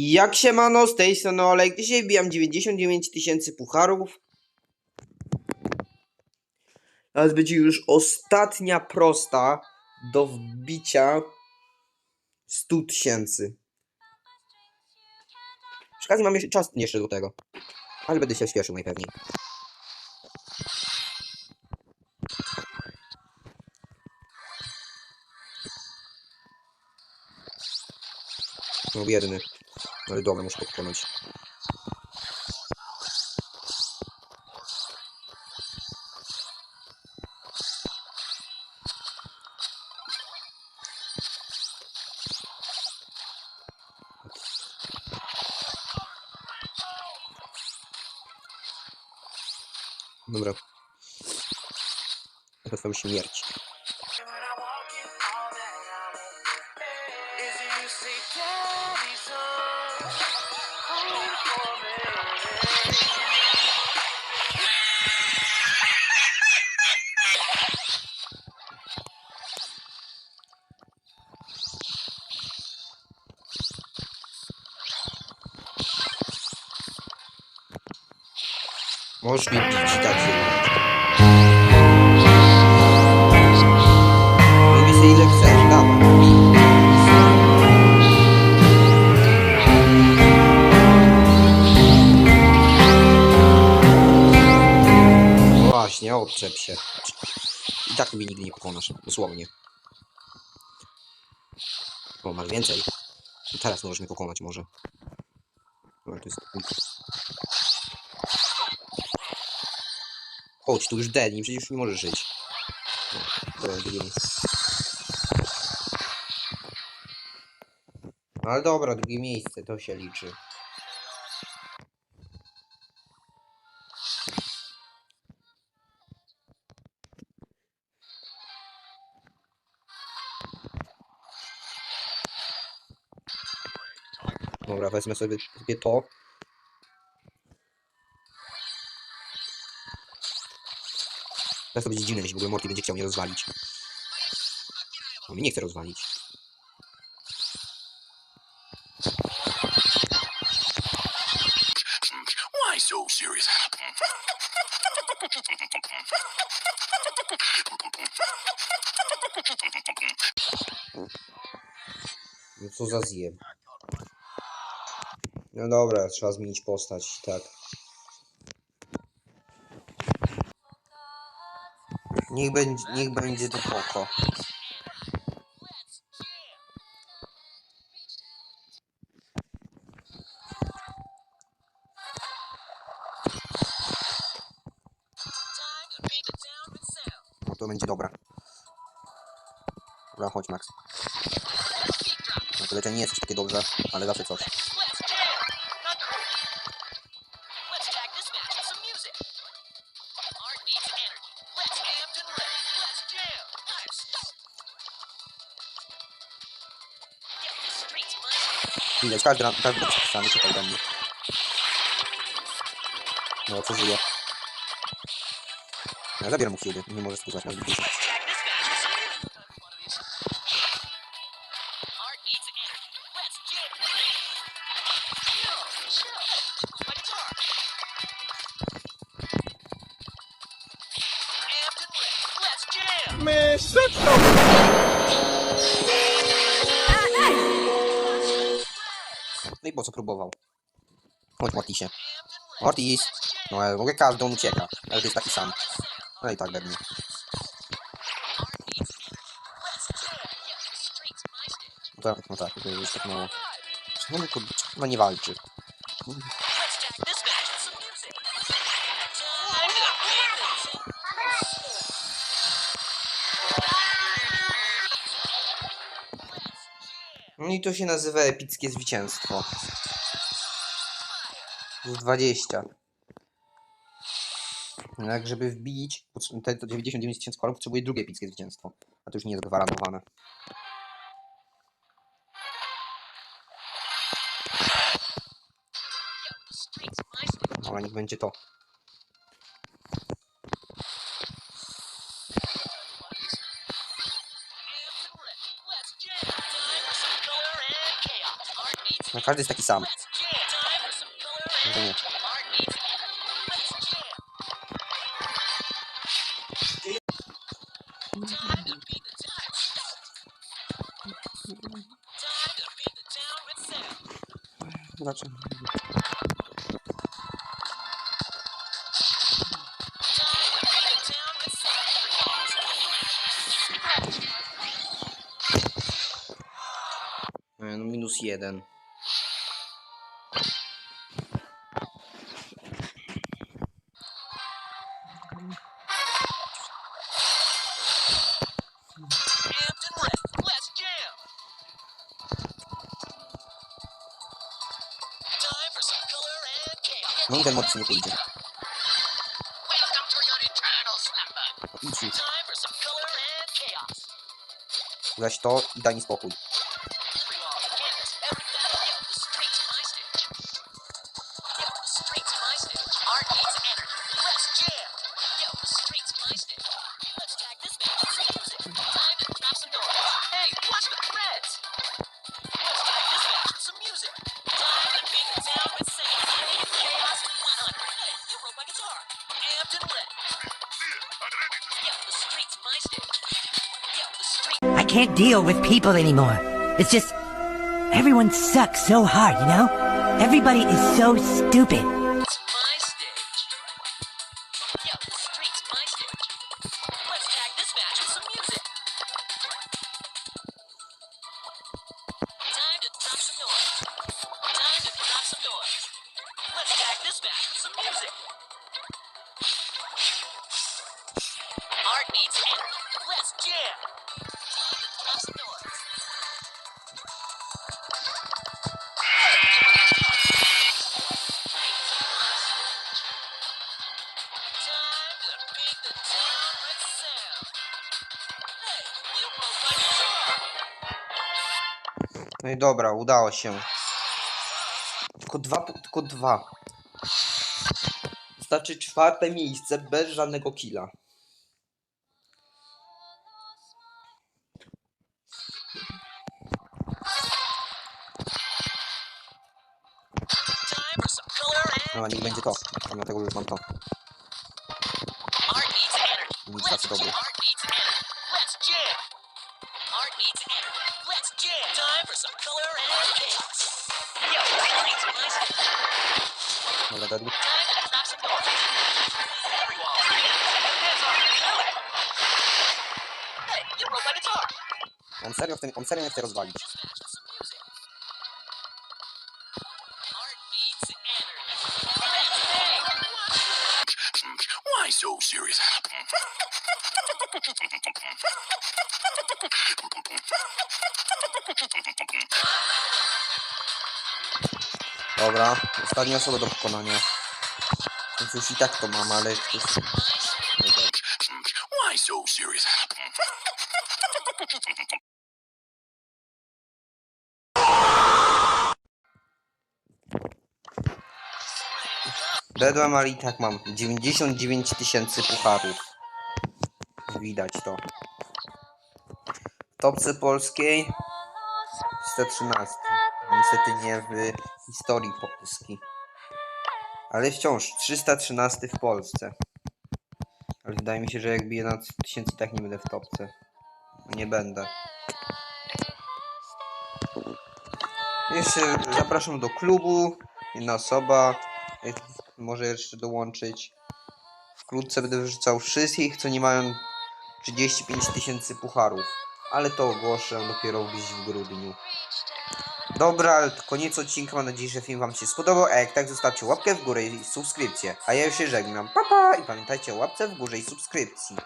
Jak się mano, z tej strony Olek, dzisiaj wbijam 99 tysięcy pucharów. Teraz będzie już ostatnia prosta do wbicia 100 tysięcy. Przy okazji mam jeszcze czas jeszcze do tego. Ale będę się śpieszył najpewniej. No biedny. Ale dobra, muszę to pokonać. Dobra. To twoją śmierć. Możesz mi bić i tak zrobić. Robi sobie ile chcesz, dawaj. Właśnie, odczep się. I tak mnie nigdy nie pokonasz, dosłownie. O, masz więcej. Teraz możesz mnie pokonać może. Dobra, to jest... Chodź, tu już Deni, przecież nie możesz żyć. No. No Ale dobra, drugie miejsce, to się liczy. Dobra, wezmę sobie, sobie to. Teraz to będzie dziwne, jeśli w ogóle Morty będzie chciał mnie rozwalić. On mnie nie chce rozwalić. Why so serious? No co za zjeb. No dobra, trzeba zmienić postać, tak. Niech będzie, niech będzie to poko. No to będzie dobra. Dobra, chodź Max. To leczenie nie jest aż takie dobrze, ale zawsze coś. Widać, każdy, ran- każdy sami czekał do mnie. No, przeżyje. Ja zabieram mu kiedy, nie może skutać na zbyt Let's No i po co próbował? Chodź Mortisie. Mortis! No ale mogę każdy, on ucieka. Ale to jest taki sam. No i tak pewnie. No tak, no tak, to jest tak mało. Tu- no nie walczy? No i to się nazywa epickie zwycięstwo. Plus 20. No jak żeby wbić te te 99 tysięcy kolor, potrzebuje drugie epickie zwycięstwo. A to już nie jest gwarantowane. Ale niech będzie to. To beat the town with sound. Dlaczego? No minus jeden. No i ten nie pójdzie. Idź już. Weź to i daj mi spokój. Can't deal with people anymore. It's just everyone sucks so hard, you know? Everybody is so stupid. No i dobra, udało się. Tylko dwa, tylko dwa. Znaczy czwarte miejsce bez żadnego killa. No, niech będzie to. Pomimo tego, że już mam to. Nic tacy dobry. Guitar. On serio, w tym, on serio nie chce rozwalić. Why so serious? Dobra, ostatnia osoba do pokonania. Więc już i tak to mam, ale... Why so serious? Dedłem, ale i tak mam 99 tysięcy pucharów. Widać to. W topce polskiej 113. Niestety nie w historii Polski. Ale wciąż 313 w Polsce. Ale wydaje mi się, że jak biję na 100 tysięcy tak nie będę w topce. Nie będę. Jeszcze zapraszam do klubu. Jedna osoba. Może jeszcze dołączyć. Wkrótce będę wyrzucał wszystkich, co nie mają 35 tysięcy pucharów. Ale to ogłoszę dopiero gdzieś w grudniu. Dobra, to koniec odcinka. Mam nadzieję, że film Wam się spodobał. A jak tak, zostawcie łapkę w górę i subskrypcję. A ja już się żegnam. Pa, pa! I pamiętajcie o łapce w górze i subskrypcji.